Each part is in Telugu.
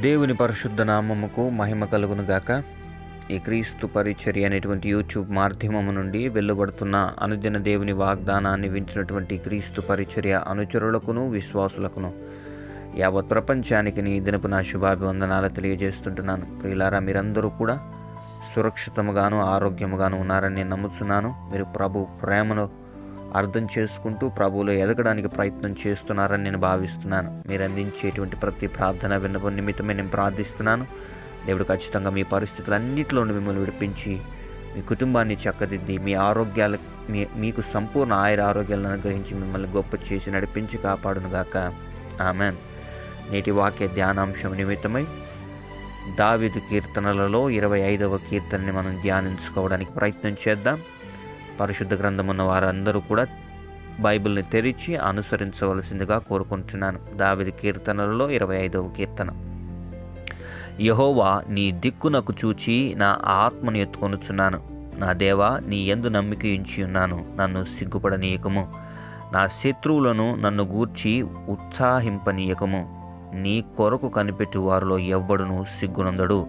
దేవుని పరిశుద్ధ నామముకు మహిమ కలుగును గాక ఈ క్రీస్తు పరిచర్య అనేటువంటి యూట్యూబ్ మాధ్యమము నుండి వెలువడుతున్న అనుదిన దేవుని వాగ్దానాన్ని వించినటువంటి క్రీస్తు పరిచర్య అనుచరులకును విశ్వాసులకును. యావత్ ప్రపంచానికి నీ దినపు నా శుభాభివందనాలు తెలియజేస్తుంటున్నాను. ప్రియులారా మీరందరూ కూడా సురక్షితముగాను ఆరోగ్యముగాను ఉన్నారని నేను నమ్ముతున్నాను మీరు ప్రభు ప్రేమను అర్థం చేసుకుంటూ ప్రభువులో ఎదగడానికి ప్రయత్నం చేస్తున్నారని నేను భావిస్తున్నాను. మీరు అందించేటువంటి ప్రతి ప్రార్థన విన్నపం నిమిత్తమే నేను ప్రార్థిస్తున్నాను. దేవుడు ఖచ్చితంగా మీ పరిస్థితులన్నింటిలో మిమ్మల్ని విడిపించి మీ కుటుంబాన్ని చక్కదిద్ది మీ ఆరోగ్యాల మీ మీకు సంపూర్ణ ఆయుర ఆరోగ్యాలను అనుగ్రహించి మిమ్మల్ని గొప్ప చేసి నడిపించి కాపాడునుగాక ఆమెన్. నేటి వాక్య ధ్యానాంశం నిమిత్తమై దావిదు కీర్తనలలో ఇరవై ఐదవ కీర్తనని మనం ధ్యానించుకోవడానికి ప్రయత్నం చేద్దాం. పరిశుద్ధ గ్రంథం ఉన్న వారందరూ కూడా బైబిల్ని తెరిచి అనుసరించవలసిందిగా కోరుకుంటున్నాను. దావిది కీర్తనలలో ఇరవై ఐదవ కీర్తన. యహోవా నీ దిక్కునకు చూచి నా ఆత్మను ఎత్తుకొనుచున్నాను. నా దేవా నీ ఎందు నమ్మిక ఉంచి ఉన్నాను. నన్ను సిగ్గుపడనీయకము. నా శత్రువులను నన్ను గూర్చి ఉత్సాహింపనీయకము. నీ కొరకు కనిపెట్టు వారిలో ఎవ్వడును సిగ్గునందడు.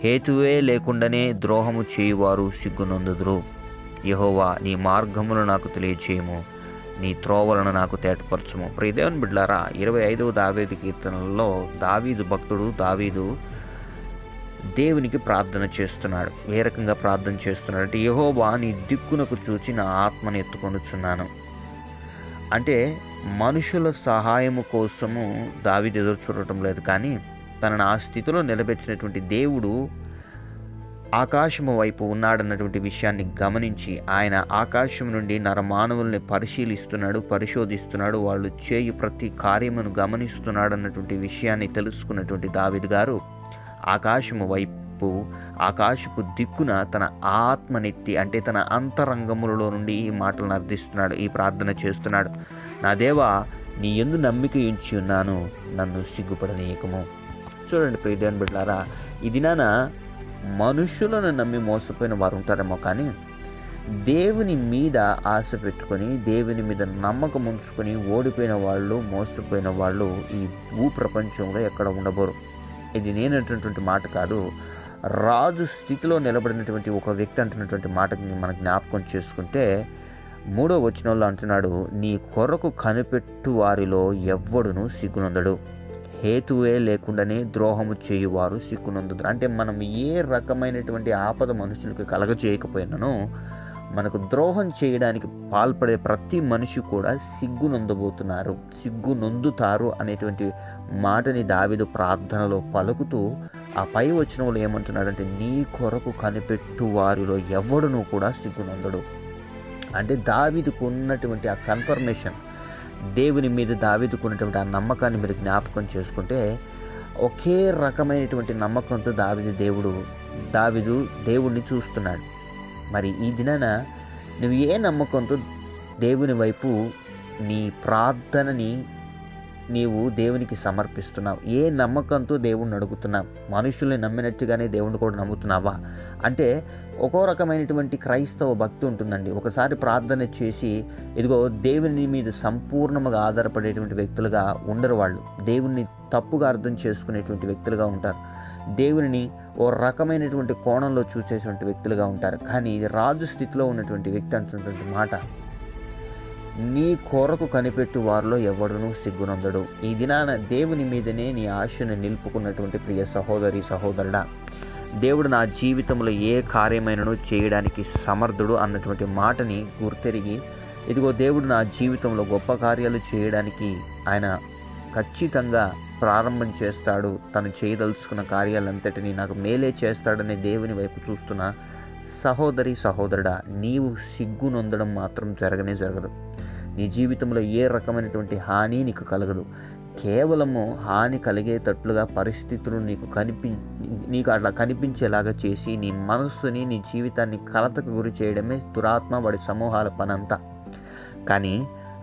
హేతువే లేకుండానే ద్రోహము చేయువారు సిగ్గునందుదురు. యహోవా నీ మార్గములు నాకు తెలియచేయము. నీ త్రోవలను నాకు తేటపరచము. ప్రియదేవన్ బిడ్లారా ఇరవై ఐదవ దావీదు కీర్తనలలో దావీదు భక్తుడు దావీదు దేవునికి ప్రార్థన చేస్తున్నాడు. ఏ రకంగా ప్రార్థన చేస్తున్నాడు అంటే యహోవా నీ దిక్కునకు చూచి నా ఆత్మను ఎత్తుకొనుచున్నాను. అంటే మనుషుల సహాయము కోసము దావీదు ఎదురు చూడటం లేదు కానీ తనను ఆ స్థితిలో నిలబెట్టినటువంటి దేవుడు ఆకాశము వైపు ఉన్నాడన్నటువంటి విషయాన్ని గమనించి ఆయన ఆకాశం నుండి నరమానవుల్ని పరిశీలిస్తున్నాడు పరిశోధిస్తున్నాడు వాళ్ళు చేయు ప్రతి కార్యమును గమనిస్తున్నాడు అన్నటువంటి విషయాన్ని తెలుసుకున్నటువంటి దావిద్ గారు ఆకాశము వైపు ఆకాశపు దిక్కున తన ఆత్మనెత్తి అంటే తన అంతరంగములలో నుండి ఈ మాటలను అర్థిస్తున్నాడు ఈ ప్రార్థన చేస్తున్నాడు. నా దేవా నీ ఎందు నమ్మిక ఉంచి ఉన్నాను నన్ను సిగ్గుపడనీయకము. చూడండి ప్రియదేవన్ బిడ్డారా ఈ దినాన మనుషులను నమ్మి మోసపోయిన వారు ఉంటారేమో కానీ దేవుని మీద ఆశ పెట్టుకొని దేవుని మీద నమ్మకం ఉంచుకొని ఓడిపోయిన వాళ్ళు మోసపోయిన వాళ్ళు ఈ భూ ప్రపంచంలో ఎక్కడ ఉండబోరు? ఇది నేనంటున్నటువంటి మాట కాదు. రాజు స్థితిలో నిలబడినటువంటి ఒక వ్యక్తి అంటున్నటువంటి మాటని మనం జ్ఞాపకం చేసుకుంటే మూడో వచనంలో అంటున్నాడు నీ కొరకు కనిపెట్టు వారిలో ఎవ్వడును సిగ్గునందడు. హేతువే లేకుండానే ద్రోహము చేయువారు సిగ్గునందుతారు అంటే మనం ఏ రకమైనటువంటి ఆపద మనుషులకు కలగజేయకపోయినానో మనకు ద్రోహం చేయడానికి పాల్పడే ప్రతి మనిషి కూడా సిగ్గు నొందబోతున్నారు సిగ్గు నొందుతారు అనేటువంటి మాటని దావిదు ప్రార్థనలో పలుకుతూ ఆ పై వచనంలో ఏమంటున్నాడంటే నీ కొరకు కనిపెట్టు వారిలో ఎవడును కూడా సిగ్గునొందడు. అంటే దావిదుకు ఉన్నటువంటి ఆ కన్ఫర్మేషన్ దేవుని మీద దావిదుకున్నటువంటి ఆ నమ్మకాన్ని మీరు జ్ఞాపకం చేసుకుంటే ఒకే రకమైనటువంటి నమ్మకంతో దావిది దేవుడు దావిదు దేవుణ్ణి చూస్తున్నాడు. మరి ఈ దినాన నువ్వు ఏ నమ్మకంతో దేవుని వైపు నీ ప్రార్థనని నీవు దేవునికి సమర్పిస్తున్నావు. ఏ నమ్మకంతో దేవుణ్ణి అడుగుతున్నావు? మనుషుల్ని నమ్మినట్టుగానే దేవుణ్ణి కూడా నమ్ముతున్నావా? అంటే ఒక్కో రకమైనటువంటి క్రైస్తవ భక్తి ఉంటుందండి. ఒకసారి ప్రార్థన చేసి ఇదిగో దేవుని మీద సంపూర్ణంగా ఆధారపడేటువంటి వ్యక్తులుగా ఉండరు వాళ్ళు. దేవుణ్ణి తప్పుగా అర్థం చేసుకునేటువంటి వ్యక్తులుగా ఉంటారు. దేవుని ఓ రకమైనటువంటి కోణంలో చూసేటువంటి వ్యక్తులుగా ఉంటారు. కానీ రాజు స్థితిలో ఉన్నటువంటి వ్యక్తి అంటున్నటువంటి మాట నీ కొరకు కనిపెట్టు వారిలో ఎవడునూ సిగ్గునందడు. ఈ దినాన దేవుని మీదనే నీ ఆశను నిలుపుకున్నటువంటి ప్రియ సహోదరి సహోదరుడా దేవుడు నా జీవితంలో ఏ కార్యమైనను చేయడానికి సమర్థుడు అన్నటువంటి మాటని గుర్తెరిగి ఇదిగో దేవుడు నా జీవితంలో గొప్ప కార్యాలు చేయడానికి ఆయన ఖచ్చితంగా ప్రారంభం చేస్తాడు. తను చేయదలుచుకున్న కార్యాలంతటినీ నాకు మేలే చేస్తాడనే దేవుని వైపు చూస్తున్న సహోదరి సహోదరుడా నీవు సిగ్గు నొందడం మాత్రం జరగనే జరగదు. నీ జీవితంలో ఏ రకమైనటువంటి హాని నీకు కలగదు. కేవలము హాని కలిగేటట్లుగా పరిస్థితులు నీకు కనిపి నీకు అట్లా కనిపించేలాగా చేసి నీ మనస్సుని నీ జీవితాన్ని కలతకు గురి చేయడమే దురాత్మ వాడి సమూహాల పనంతా. కానీ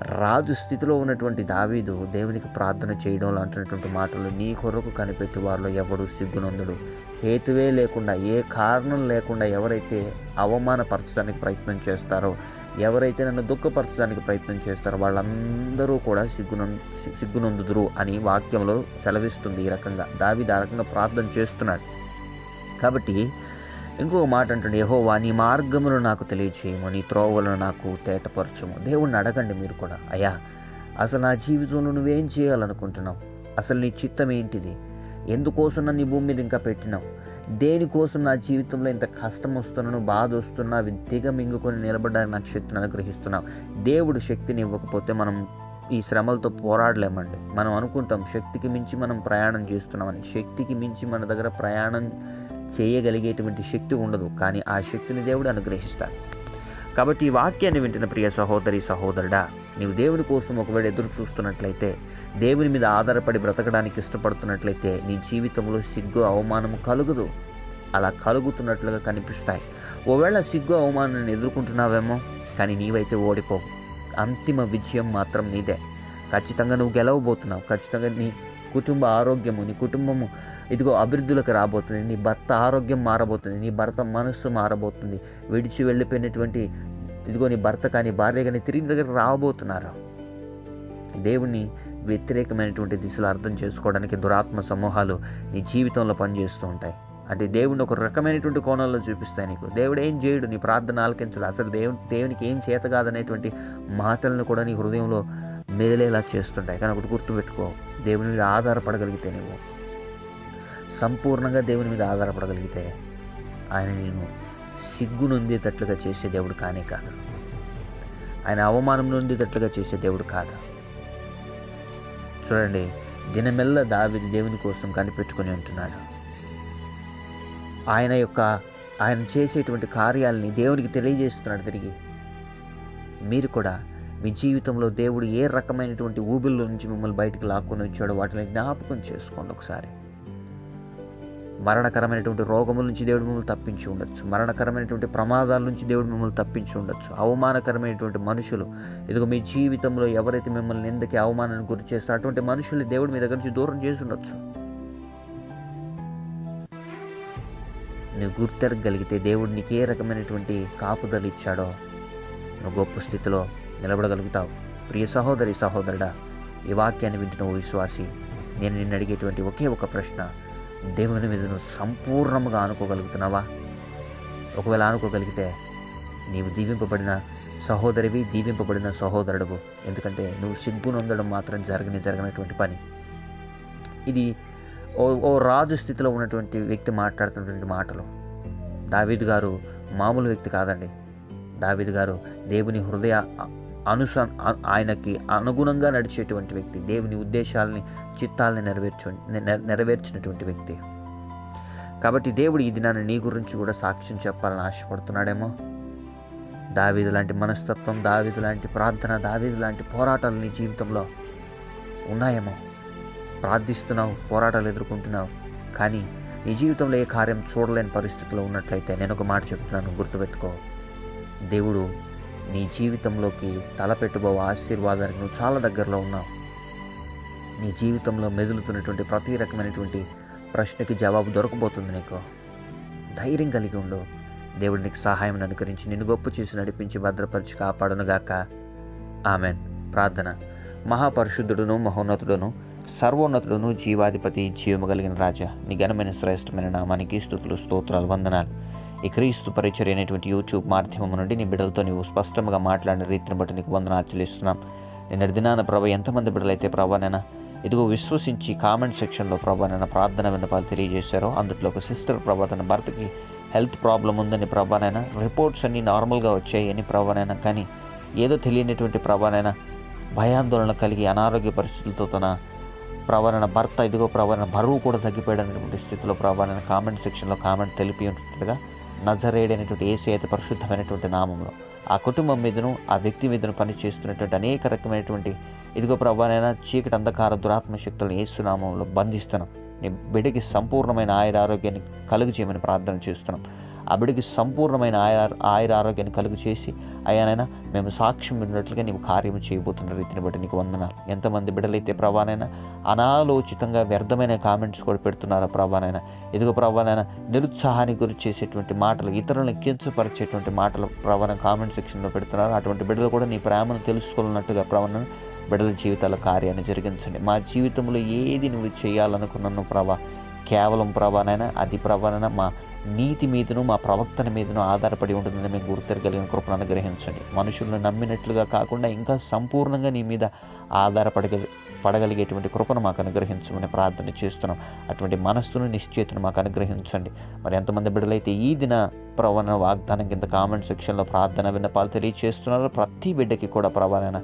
రాజు స్థితిలో ఉన్నటువంటి దావీదు దేవునికి ప్రార్థన చేయడం లాంటినటువంటి మాటలు నీ కొరకు కనిపెట్టి వారిలో ఎవడు సిగ్గునందుడు. హేతువే లేకుండా ఏ కారణం లేకుండా ఎవరైతే అవమానపరచడానికి ప్రయత్నం చేస్తారో ఎవరైతే నన్ను దుఃఖపరచడానికి ప్రయత్నం చేస్తారో వాళ్ళందరూ కూడా సిగ్గునం సిగ్గునందుదురు అని వాక్యంలో సెలవిస్తుంది ఈ రకంగా. దావి ఆ రకంగా ప్రార్థన చేస్తున్నాడు. కాబట్టి ఇంకొక మాట అంటుండే యహోవా నీ మార్గమును నాకు తెలియచేయము నీ త్రోవలను నాకు తేటపరచము. దేవుణ్ణి అడగండి మీరు కూడా. అయ్యా అసలు నా జీవితంలో నువ్వేం చేయాలనుకుంటున్నావు? అసలు నీ చిత్తం ఏంటిది? ఎందుకోసం నన్ను ఈ భూమి మీద ఇంకా పెట్టినావు? దేనికోసం నా జీవితంలో ఇంత కష్టం వస్తున్నాను బాధ వస్తున్నా అవి దిగ మింగుకొని నిలబడడానికి నాకు శక్తిని అనుగ్రహిస్తున్నావు. దేవుడు శక్తిని ఇవ్వకపోతే మనం ఈ శ్రమలతో పోరాడలేమండి. మనం అనుకుంటాం శక్తికి మించి మనం ప్రయాణం చేస్తున్నామని. శక్తికి మించి మన దగ్గర ప్రయాణం చేయగలిగేటువంటి శక్తి ఉండదు. కానీ ఆ శక్తిని దేవుడు అనుగ్రహిస్తాడు. కాబట్టి ఈ వాక్యాన్ని వింటున్న ప్రియ సహోదరి సహోదరుడా నీవు దేవుని కోసం ఒకవేళ ఎదురు చూస్తున్నట్లయితే దేవుని మీద ఆధారపడి బ్రతకడానికి ఇష్టపడుతున్నట్లయితే నీ జీవితంలో సిగ్గు అవమానము కలుగదు. అలా కలుగుతున్నట్లుగా కనిపిస్తాయి. ఒకవేళ సిగ్గు అవమానాన్ని ఎదుర్కొంటున్నావేమో కానీ నీవైతే ఓడిపోవు. అంతిమ విజయం మాత్రం నీదే. ఖచ్చితంగా నువ్వు గెలవబోతున్నావు. ఖచ్చితంగా నీ కుటుంబ ఆరోగ్యము నీ కుటుంబము ఇదిగో అభివృద్ధిలోకి రాబోతుంది. నీ భర్త ఆరోగ్యం మారబోతుంది. నీ భర్త మనస్సు మారబోతుంది. విడిచి వెళ్ళిపోయినటువంటి ఇదిగో నీ భర్త కానీ భార్య కానీ తిరిగి దగ్గర రాబోతున్నారు. దేవుని వ్యతిరేకమైనటువంటి దిశలో అర్థం చేసుకోవడానికి దురాత్మ సమూహాలు నీ జీవితంలో పనిచేస్తూ ఉంటాయి. అంటే దేవుడిని ఒక రకమైనటువంటి కోణంలో చూపిస్తాయి నీకు. దేవుడు ఏం చేయడు నీ ప్రార్థన ఆలకించడు. అసలు దేవుని దేవునికి ఏం చేత కాదనేటువంటి మాటలను కూడా నీ హృదయంలో మెదిలేలా చేస్తుంటాయి. కానీ ఒకటి గుర్తుపెట్టుకో దేవుని మీద ఆధారపడగలిగితే నువ్వు. సంపూర్ణంగా దేవుని మీద ఆధారపడగలిగితే ఆయన నేను సిగ్గునొందేటట్లుగా చేసే దేవుడు కానే కాదు. ఆయన అవమానం నొందేటట్లుగా చేసే దేవుడు కాదు. చూడండి దినమెల్ల దావిది దేవుని కోసం కనిపెట్టుకుని ఉంటున్నాడు. ఆయన యొక్క ఆయన చేసేటువంటి కార్యాలని దేవునికి తెలియజేస్తున్నాడు తిరిగి. మీరు కూడా మీ జీవితంలో దేవుడు ఏ రకమైనటువంటి ఊబిల్లో నుంచి మిమ్మల్ని బయటికి లాక్కొని వచ్చాడో వాటిని జ్ఞాపకం చేసుకోండి ఒకసారి. మరణకరమైనటువంటి రోగముల నుంచి దేవుడు మిమ్మల్ని తప్పించి ఉండొచ్చు. మరణకరమైనటువంటి ప్రమాదాల నుంచి దేవుడు మిమ్మల్ని తప్పించి ఉండొచ్చు. అవమానకరమైనటువంటి మనుషులు. ఇదిగో మీ జీవితంలో ఎవరైతే మిమ్మల్ని ఎందుకే అవమానానికి గురి చేస్తారో అటువంటి మనుషుల్ని దేవుడు మీ దగ్గర నుంచి దూరం చేసి ఉండొచ్చు. నువ్వు గుర్తెరగలిగితే దేవుడు నీకు ఏ రకమైనటువంటి కాపుదలు ఇచ్చాడో నువ్వు గొప్ప స్థితిలో నిలబడగలుగుతావు. ప్రియ సహోదరి సహోదరుడా ఈ వాక్యాన్ని వింటున్న ఓ విశ్వాసి నేను నిన్ను అడిగేటువంటి ఒకే ఒక ప్రశ్న. దేవుని మీద నువ్వు సంపూర్ణంగా అనుకోగలుగుతున్నావా? ఒకవేళ అనుకోగలిగితే నీవు దీవింపబడిన సహోదరివి దీవింపబడిన సహోదరుడు ఎందుకంటే నువ్వు సిగ్గు ఉండడం మాత్రం జరగని జరగనటువంటి పని. ఇది ఓ ఓ రాజు స్థితిలో ఉన్నటువంటి వ్యక్తి మాట్లాడుతున్నటువంటి మాటలు. దావీద్ గారు మామూలు వ్యక్తి కాదండి. దావీద్ గారు దేవుని హృదయ అనుస ఆయనకి అనుగుణంగా నడిచేటువంటి వ్యక్తి దేవుని ఉద్దేశాలని చిత్తాలని నెరవేర్చు నెరవేర్చినటువంటి వ్యక్తి. కాబట్టి దేవుడు ఈ దినాన్ని నీ గురించి కూడా సాక్ష్యం చెప్పాలని ఆశపడుతున్నాడేమో. దావీదు లాంటి మనస్తత్వం దావీదు లాంటి ప్రార్థన దావీదు లాంటి పోరాటాలు నీ జీవితంలో ఉన్నాయేమో. ప్రార్థిస్తున్నావు పోరాటాలు ఎదుర్కొంటున్నావు కానీ నీ జీవితంలో ఏ కార్యం చూడలేని పరిస్థితిలో ఉన్నట్లయితే నేను ఒక మాట చెప్తున్నాను గుర్తుపెట్టుకో. దేవుడు నీ జీవితంలోకి తలపెట్టుబో ఆశీర్వాదానికి నువ్వు చాలా దగ్గరలో ఉన్నావు. నీ జీవితంలో మెదులుతున్నటువంటి ప్రతి రకమైనటువంటి ప్రశ్నకి జవాబు దొరకబోతుంది నీకు. ధైర్యం కలిగి ఉండు. దేవుడు నీకు సహాయం అనుకరించి నిన్ను గొప్ప చేసి నడిపించి భద్రపరిచి కాపాడనుగాక. ఆమెన్. ప్రార్థన. మహాపరిశుద్ధుడును మహోన్నతుడును సర్వోన్నతుడును జీవాధిపతి జీవము కలిగిన రాజా నీ ఘనమైన శ్రేష్టమైన నామానికి స్థుతులు స్తోత్రాలు వందనాలు. ఈ క్రీస్తు పరిచర్య అనేటువంటి యూట్యూబ్ మాధ్యమం నుండి నీ బిడ్డలతో నీవు స్పష్టంగా మాట్లాడిన రీతిని బట్టి నీకు వందనాలు చెల్లిస్తున్నాం. నిన్న దినాన ప్రభ ఎంతమంది బిడ్డలైతే ప్రభానైనా ఇదిగో విశ్వసించి కామెంట్ సెక్షన్లో ప్రభానైనా ప్రార్థన విన్నపాలు తెలియజేశారో అందులో ఒక సిస్టర్ ప్రభా తన భర్తకి హెల్త్ ప్రాబ్లం ఉందని ప్రభానైనా రిపోర్ట్స్ అన్నీ నార్మల్గా వచ్చాయి అని ప్రభానైనా కానీ ఏదో తెలియనటువంటి ప్రభానైనా భయాందోళన కలిగి అనారోగ్య పరిస్థితులతో తన ప్రవరణ భర్త ఇదిగో ప్రవరణ బరువు కూడా తగ్గిపోయాడనేటువంటి స్థితిలో ప్రభానైనా కామెంట్ సెక్షన్లో కామెంట్ తెలిపి ఉంటుండగా నజరేడైనటువంటి ఏసీ అయితే పరిశుద్ధమైనటువంటి నామంలో. ఆ కుటుంబం మీదను ఆ వ్యక్తి మీదను పనిచేస్తున్నటువంటి అనేక రకమైనటువంటి ఇదిగో ప్రభానైనా చీకటి అంధకార దురాత్మ శక్తులను ఏసునామంలో బంధిస్తున్నాం. నీ బిడ్డకి సంపూర్ణమైన ఆయుర ఆరోగ్యాన్ని కలుగు చేయమని ప్రార్థన చేస్తున్నాం. ఆ సంపూర్ణమైన ఆయ ఆయుర ఆరోగ్యాన్ని కలుగు చేసి అయ్యానైనా మేము సాక్ష్యం ఉన్నట్లుగా నీవు కార్యం చేయబోతున్న రీతిని బట్టి నీకు వందనాలు. ఎంతమంది బిడ్డలైతే ప్రభానైనా అనాలోచితంగా వ్యర్థమైన కామెంట్స్ కూడా పెడుతున్నారా ప్రభానైనా ఎదుగు ప్రభానైనా నిరుత్సాహానికి గురి చేసేటువంటి మాటలు ఇతరులను కించపరిచేటువంటి మాటలు ప్రభాన కామెంట్ సెక్షన్లో పెడుతున్నారు. అటువంటి బిడ్డలు కూడా నీ ప్రేమను తెలుసుకోవాలన్నట్టుగా ప్రవణ బిడ్డల జీవితాల కార్యాన్ని జరిగించండి. మా జీవితంలో ఏది నువ్వు చేయాలనుకున్నాను ప్రభా కేవలం ప్రభానైనా అది ప్రభానైనా మా నీతి మీదను మా ప్రవక్తన మీదను ఆధారపడి ఉంటుందని మేము గుర్తెరగలిగిన కృపను అనుగ్రహించండి. మనుషులను నమ్మినట్లుగా కాకుండా ఇంకా సంపూర్ణంగా నీ మీద ఆధారపడగలి పడగలిగేటువంటి కృపను మాకు అనుగ్రహించమని ప్రార్థన చేస్తున్నాం. అటువంటి మనస్సును నిశ్చేతను మాకు అనుగ్రహించండి. మరి ఎంతమంది బిడ్డలైతే ఈ దిన ప్రవణ వాగ్దానం కింద కామెంట్ సెక్షన్లో ప్రార్థన విన్నపాలు తెలియజేస్తున్నారో ప్రతి బిడ్డకి కూడా ప్రవణ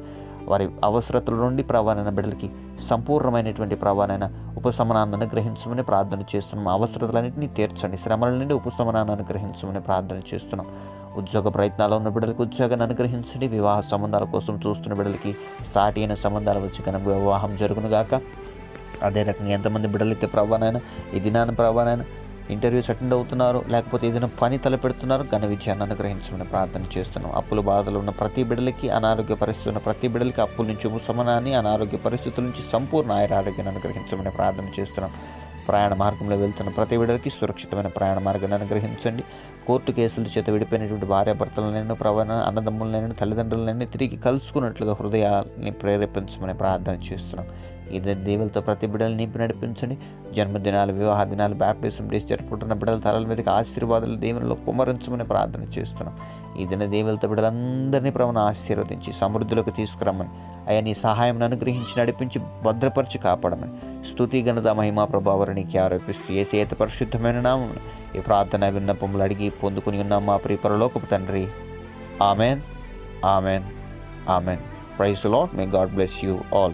వారి అవసరతల నుండి ప్రవాణైన బిడ్డలకి సంపూర్ణమైనటువంటి ప్రవాణైన ఉపశమనాన్ని అనుగ్రహించమని ప్రార్థన చేస్తున్నాం. అవసరతలన్నింటినీ తీర్చండి. శ్రమల నుండి ఉపశమనాన్ని అనుగ్రహించమని ప్రార్థన చేస్తున్నాం. ఉద్యోగ ప్రయత్నాలు ఉన్న బిడ్డలకు ఉద్యోగాన్ని అనుగ్రహించండి. వివాహ సంబంధాల కోసం చూస్తున్న బిడ్డలకి సాటి అయిన సంబంధాలు వచ్చి కనుక వివాహం జరుగునుగాక అదే రకంగా ఎంతమంది బిడ్డలైతే ప్రభానైనా ఈ దినాన్ని ప్రభానైనా ఇంటర్వ్యూస్ అటెండ్ అవుతున్నారు లేకపోతే ఏదైనా పని తలపెడుతున్నారు ఘన విజయాన్ని అనుగ్రహించమని ప్రార్థన చేస్తున్నాం. అప్పుల బాధలు ఉన్న ప్రతి బిడ్డలకి అనారోగ్య పరిస్థితి ఉన్న ప్రతి బిడ్డలకి అప్పుల నుంచి ఉపశమనాన్ని అనారోగ్య పరిస్థితుల నుంచి సంపూర్ణ ఆయుర ఆరోగ్యాన్ని అనుగ్రహించమని ప్రార్థన చేస్తున్నాం. ప్రయాణ మార్గంలో వెళ్తున్న ప్రతి బిడ్డలకి సురక్షితమైన ప్రయాణ మార్గాన్ని అనుగ్రహించండి. కోర్టు కేసుల చేత విడిపోయినటువంటి భార్యాభర్తలనైనా ప్రవణ అన్నదమ్ములనైనా తల్లిదండ్రులనైనా తిరిగి కలుసుకున్నట్లుగా హృదయాన్ని ప్రేరేపించమని ప్రార్థన చేస్తున్నాం. ఇది దేవులతో ప్రతి బిడ్డలు నింపి నడిపించండి. జన్మదినాలు వివాహ దినాలు బ్యాప్టిజం డేస్ జరుపుకుంటున్న బిడ్డల తలల మీదకి ఆశీర్వాదాలు దేవునిలో కుమరించమని ప్రార్థన చేస్తున్నాం. ఈ దిన దేవులతో బిడ్డలందరినీ ప్రభుని ఆశీర్వదించి సమృద్ధిలోకి తీసుకురమ్మని. అయ్యా నీ సహాయం అనుగ్రహించి నడిపించి భద్రపరిచి కాపాడమని. స్తుతి గణత మహిమా ప్రభావరణికి ఆరోపిస్తూ ఏసేత పరిశుద్ధమైన నామం ఈ ప్రార్థన విన్నపములు అడిగి పొందుకుని ఉన్నాం మా ప్రియ పరలోకపు తండ్రి. Amen. Amen. Amen. Praise lord may God bless you all